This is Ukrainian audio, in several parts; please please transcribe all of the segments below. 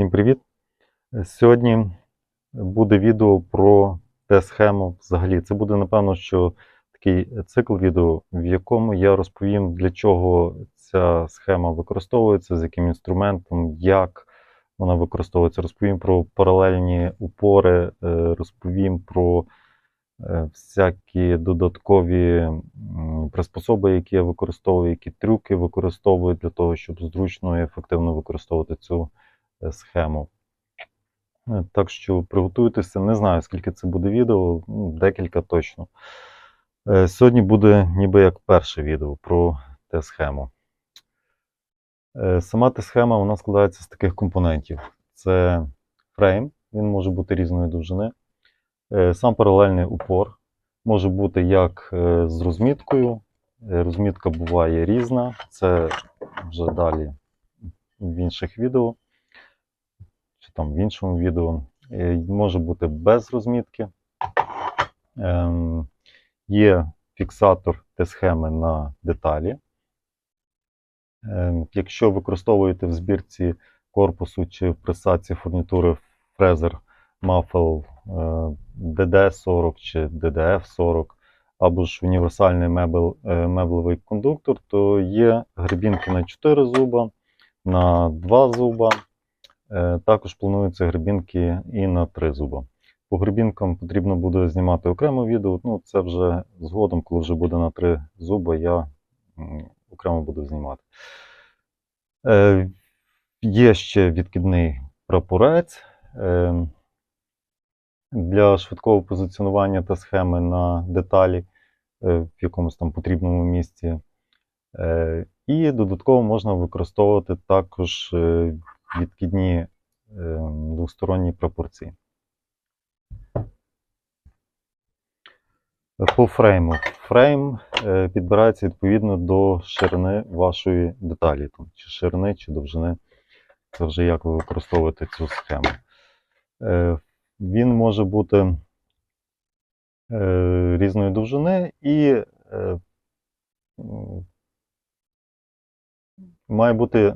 Всім привіт! Сьогодні буде відео про Т-схему взагалі. Це буде, напевно, що такий цикл відео, в якому я розповім, для чого ця схема використовується, з яким інструментом, як вона використовується. Розповім про паралельні упори, е, розповім про е, всякі додаткові приспособи, які я використовую, які трюки використовую для того, щоб зручно і ефективно використовувати цю е, схему. Е, Так що приготуйтеся, не знаю, скільки це буде відео, ну, декілька точно. Е, Сьогодні буде ніби як перше відео про Т-схему. Е, Сама Т-схема вона складається з таких компонентів: це фрейм, він може бути різної довжини, сам паралельний упор може бути як з розміткою. Розмітка буває різна, це вже далі в інших відео там в іншому відео. Е, Може бути без розмітки. Ем, Є фіксатор Т-схеми на деталі. Ем, Якщо використовуєте в збірці корпусу чи в присадці фурнітури фрезер Мафел DD40 чи DDF40, або ж універсальний мебел, е, меблевий кондуктор, то є гребінки на 4 зуба, на 2 зуба. Е, Також плануються гребінки і на 3 зуба. По гребінкам потрібно буде знімати окремо відео. Ну, це вже згодом, коли вже буде на 3 зуба, я окремо буду знімати. Е, Є ще відкидний прапорець. Е, Для швидкого позиціонування та схеми на деталі е, в якомусь там потрібному місці. Е, І додатково можна використовувати також е, відкидні е, двосторонні пропорції. По фрейму. Фрейм е, підбирається відповідно до ширини вашої деталі, там, чи ширини, чи довжини. Це вже як ви використовуєте цю схему. Е, Він може бути е, різної довжини і має бути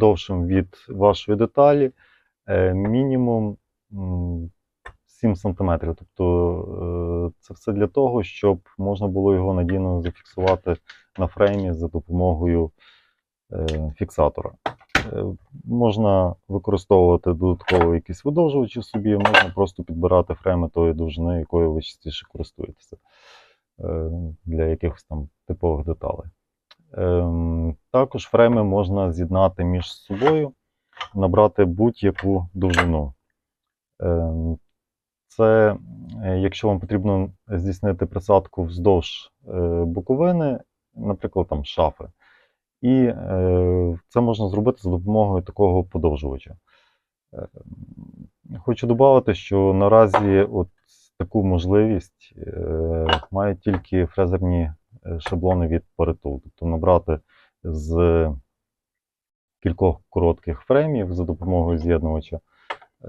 довшим від вашої деталі е, мінімум 7 см. Тобто е, це все для того, щоб можна було його надійно зафіксувати на фреймі за допомогою е, фіксатора. Можна використовувати додатково якісь видовжувачі собі, можна просто підбирати фрейми тої довжини, якою ви частіше користуєтеся для якихось там типових деталей. Ем, Також фрейми можна з'єднати між собою, набрати будь-яку довжину. Ем, Це е, якщо вам потрібно здійснити присадку вздовж е, боковини, наприклад, там шафи. І е, це можна зробити за допомогою такого подовжувача. Е, Хочу додати, що наразі от таку можливість мають тільки фрезерні шаблони від Pareto. Тобто набрати з кількох коротких фреймів за допомогою з'єднувача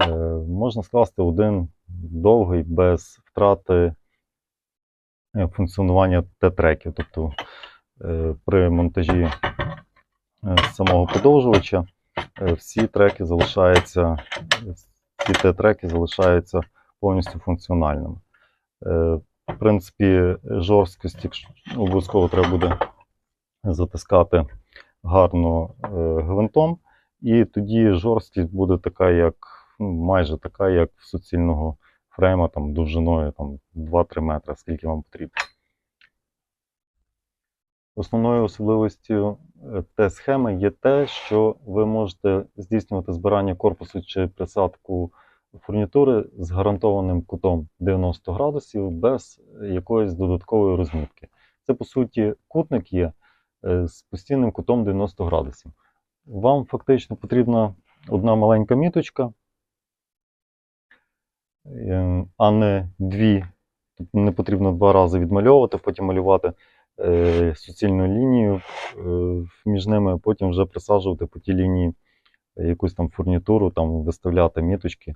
е, можна скласти один довгий без втрати е, функціонування Т-треків. Тобто е, при монтажі самого подовжувача всі треки залишаються, всі Т-треки залишаються повністю функціональними. В принципі, жорсткість якщо- обов'язково треба буде затискати гарно е, гвинтом, і тоді жорсткість буде така, як ну, майже така, як в суцільного фрейма, там, довжиною там, 2-3 метри, скільки вам потрібно. Основною особливістю е, Т-схеми є те, що ви можете здійснювати збирання корпусу чи присадку фурнітури з гарантованим кутом 90 градусів без якоїсь додаткової розмітки. Це, по суті, кутник є е, з постійним кутом 90 градусів. Вам фактично потрібна одна маленька міточка, е, а не дві. Тобто не потрібно два рази відмальовувати, потім малювати е, суцільну лінію між ними, а потім вже присаджувати по тій лінії якусь там фурнітуру, там виставляти міточки.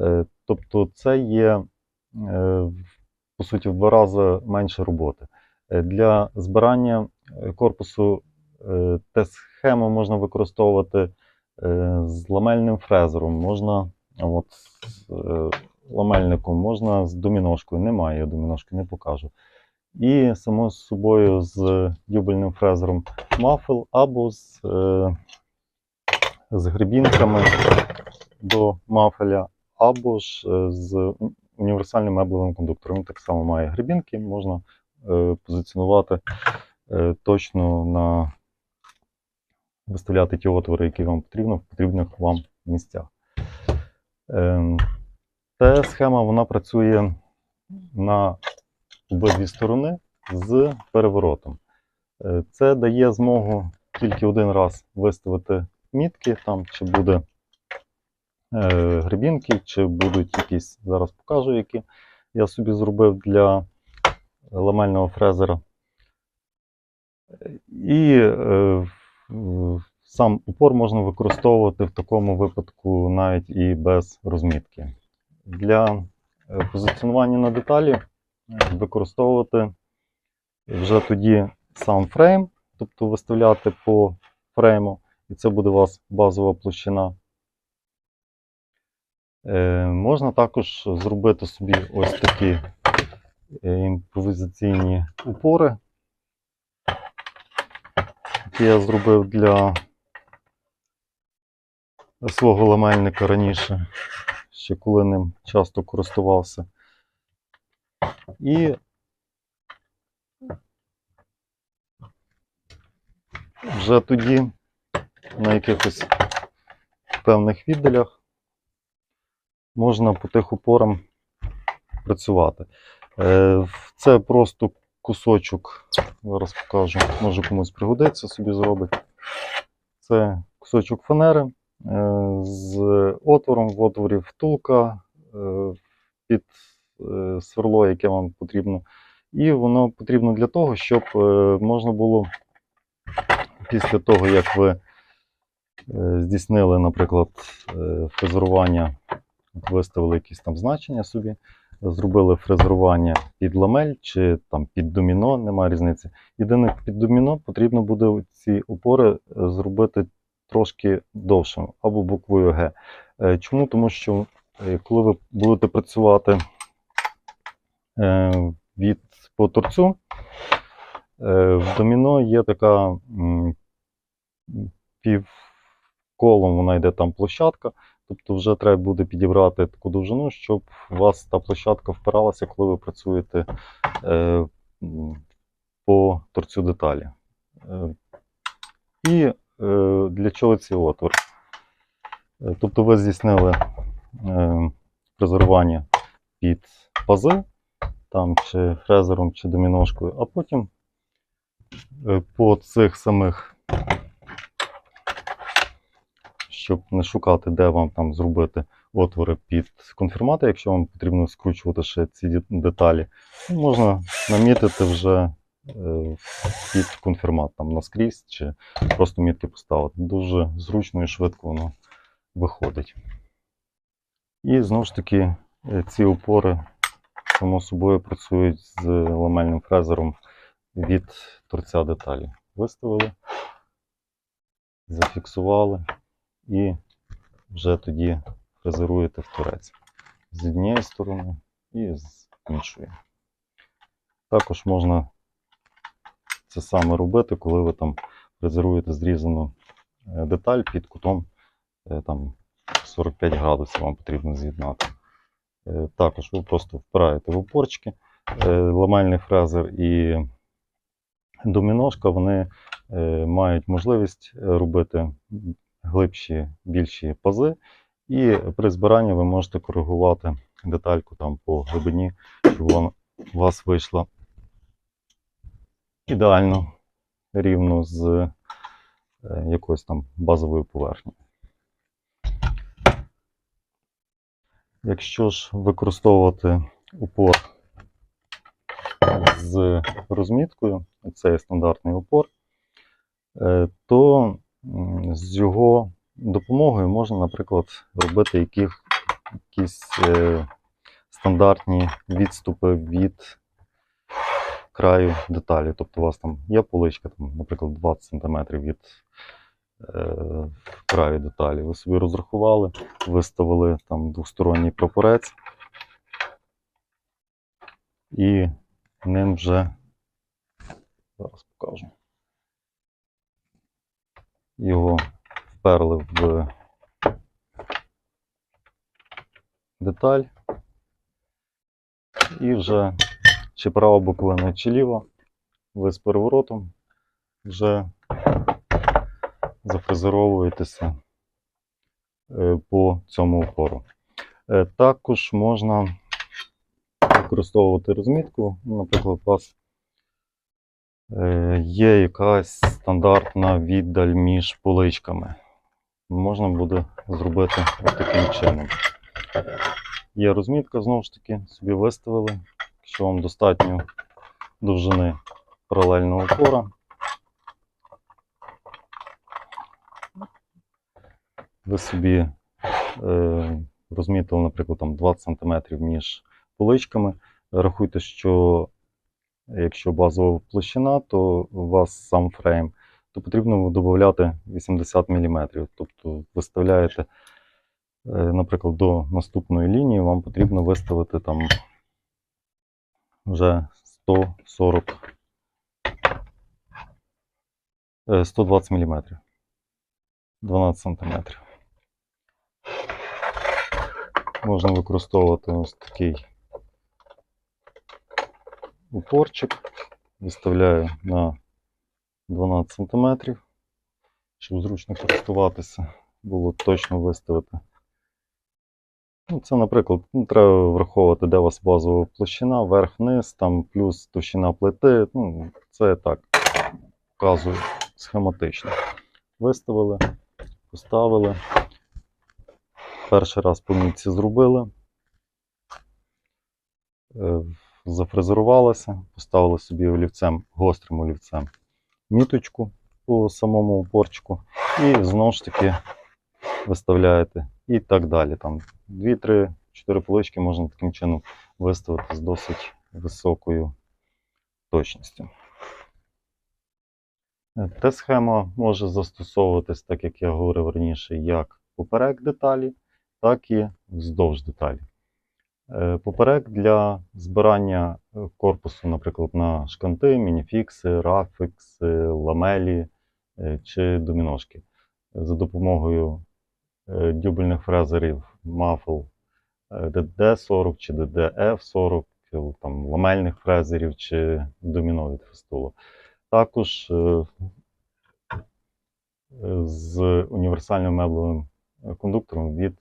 Е, тобто це є, е, по суті, в два рази менше роботи. Е, Для збирання корпусу Т-схему можна використовувати з ламельним фрезером, можна от, з ламельником, можна з доміношкою. Немає, я доміношки не покажу. І само собою з дюбельним фрезером мафел або з, з гребінками до мафеля, або ж е, з універсальним меблевим кондуктором. Він так само має гребінки, можна е, позиціонувати е, точно на виставляти ті отвори, які вам потрібно, в потрібних вам місцях. Ем, Та схема вона працює на обидві сторони з переворотом. Це дає змогу тільки один раз виставити мітки, там чи буде е, гребінки, чи будуть якісь, зараз покажу, які я собі зробив для ламельного фрезера. І е, сам упор можна використовувати в такому випадку навіть і без розмітки. Для е, позиціонування на деталі використовувати вже тоді сам фрейм, тобто виставляти по фрейму, і це буде у вас базова площина. Е, можна також зробити собі ось такі е, імпровізаційні упори, які я зробив для свого ламельника раніше, ще коли ним часто користувався. І вже тоді на якихось певних віддалях можна по тих упорам працювати. Е, Це просто кусочок, зараз покажу, може комусь пригодиться, собі зробить. Це кусочок фанери е, з отвором, в отворі втулка е, під сверло, яке вам потрібно. І воно потрібно для того, щоб можна було після того, як ви здійснили, наприклад, фрезерування, виставили якісь там значення собі, зробили фрезерування під ламель чи там під доміно, немає різниці. Єдине, під доміно потрібно буде ці опори е, зробити трошки довшим або буквою Г. Е, Чому? Тому що е, коли ви будете працювати від по торцю, в доміно є така півколом, вона йде там площадка. Тобто вже треба буде підібрати таку довжину, щоб у вас та площадка впиралася, коли ви працюєте е, по торцю деталі. Е, і е, для чого ці отвори? Е, Тобто ви здійснили е, фрезерування під пази, там чи фрезером, чи доміношкою, а потім е, по цих самих, щоб не шукати, де вам там зробити отвори під конфірмати, якщо вам потрібно скручувати ще ці деталі, можна намітити вже е, під конфірмат там наскрізь, чи просто мітки поставити. Дуже зручно і швидко воно виходить. І знову ж таки, е, ці опори само собою працюють з ламельним фрезером від торця деталі. Виставили, зафіксували і вже тоді фрезеруєте в торець з однієї сторони і з іншої. Також можна це саме робити, коли ви там фрезеруєте зрізану е, деталь під кутом е, там 45 градусів вам потрібно з'єднати. Е, Також ви просто впираєте в опорчики, ламельний фрезер і доміношка, вони мають можливість робити глибші, більші пази, і при збиранні ви можете коригувати детальку там по глибині, щоб вона у вас вийшла ідеально рівно з е, якоюсь там базовою поверхнею. Якщо ж використовувати упор з розміткою, це стандартний упор, е, то з його допомогою можна, наприклад, робити яких, якісь е, стандартні відступи від краю деталі. Тобто у вас там є поличка, там, наприклад, 20 см від в краю деталі. Ви собі розрахували, виставили там двосторонній прапорець і ним вже зараз покажу. Його вперли в деталь. І вже чи права боковина, чи ліва, ви з переворотом вже зафрезеровуєтеся е, по цьому опору. Е, Також можна використовувати розмітку. Наприклад, у вас є якась стандартна віддаль між поличками. Можна буде зробити таким чином. Є розмітка, знову ж таки, собі виставили. Якщо вам достатньо довжини паралельного опора, ви собі е, розмітили, наприклад, там 20 см між поличками. Рахуйте, що якщо базова площина, то у вас сам фрейм, то потрібно додати 80 мм. Тобто виставляєте, е, наприклад, до наступної лінії, вам потрібно виставити там вже 140 е, 120 мм. 12 см. Можна використовувати ось такий упорчик. Виставляю на 12 см, щоб зручно користуватися, було точно виставити. Ну, це, наприклад, ну, треба враховувати, де у вас базова площина, верх-вниз, там плюс товщина плити. Ну, це так показую схематично. Виставили, поставили. Перший раз по мітці зробили. Зафрезерувалося, поставили собі олівцем, гострим олівцем міточку по самому упорчику. І знову ж таки виставляєте і так далі. Там 2-3-4 полички можна таким чином виставити з досить високою точністю. Та схема може застосовуватись, так як я говорив раніше, як поперек деталі, так і вздовж деталі. Е, Поперек для збирання е, корпусу, наприклад, на шканти, мініфікси, рафікси, ламелі е, чи доміношки. За допомогою дюбельних фрезерів мафл DD40 чи DDF40, е, там, ламельних фрезерів чи доміно від фестула. Також з універсальним меблевим кондуктором від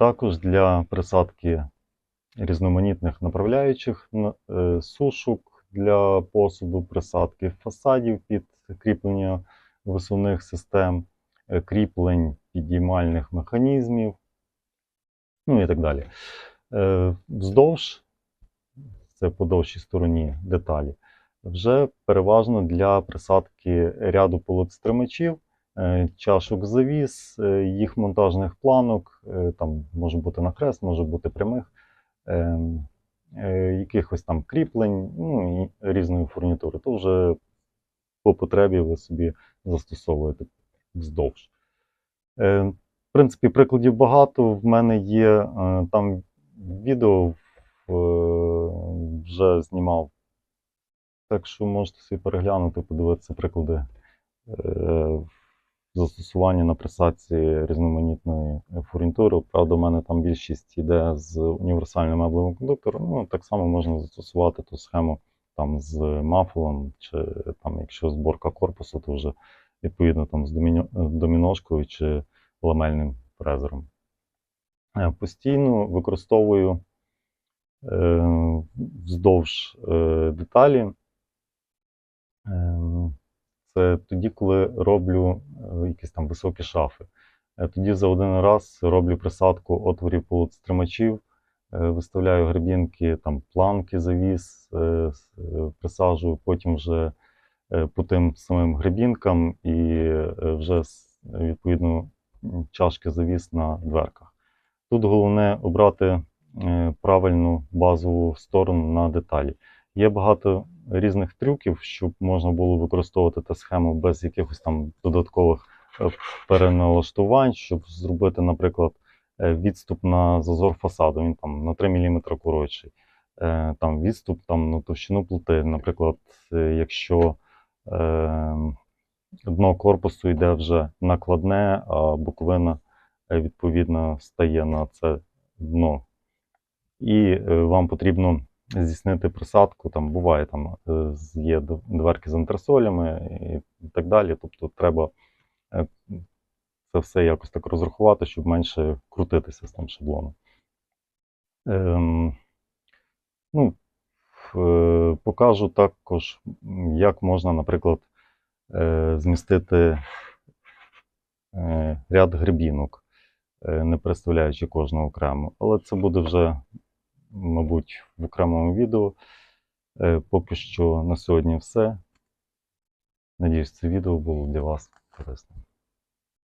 Також для присадки різноманітних направляючих е, сушок для посуду, присадки фасадів під кріплення висувних систем, е, кріплень підіймальних механізмів, ну і так далі. Е, Вздовж, це по довшій стороні деталі, вже переважно для присадки ряду полотстримачів, чашок завіс, е, їх монтажних планок, е, там може бути нахрест, може бути прямих, е, е, якихось там кріплень, ну і різної фурнітури. То вже по потребі ви собі застосовуєте вздовж. Е, В принципі, прикладів багато. В мене є е, там відео е, вже знімав. Так що можете собі переглянути, подивитися приклади е, застосування на присадці різноманітної фурнітури. Правда, у мене там більшість йде з універсальним меблевим кондуктором. Ну, так само можна застосувати ту схему там з мафлом, чи там, якщо зборка корпусу, то вже відповідно там з доміношкою чи ламельним фрезером. Е, Постійно використовую е, вздовж е, деталі. Е, Це тоді, коли роблю е, якісь там високі шафи. Е, Тоді за один раз роблю присадку отворів полуцтримачів, е, виставляю гребінки, там планки завіс, присаджую, потім вже по тим самим гребінкам і вже відповідно чашки завіс на дверках. Тут головне обрати правильну базову сторону на деталі. Є багато різних трюків, щоб можна було використовувати ту схему без якихось там додаткових е, переналаштувань, щоб зробити, наприклад, е, відступ на зазор фасаду. Він там на 3 мм коротший. Е, Там відступ там, на товщину плити. Наприклад, якщо е, дно корпусу йде вже накладне, а боковина відповідно стає на це дно. І вам потрібно здійснити присадку. Там буває там е, є дверки з антресолями і так далі. Тобто треба е, це все якось так розрахувати, щоб менше крутитися з тим шаблоном. Ем, ну, е, покажу також, як можна, наприклад, е, змістити е, ряд грибінок, е, не представляючи кожного окремо. Але це буде вже, мабуть, в окремому відео. Е, Поки що на сьогодні все. Надіюсь, це відео було для вас корисним.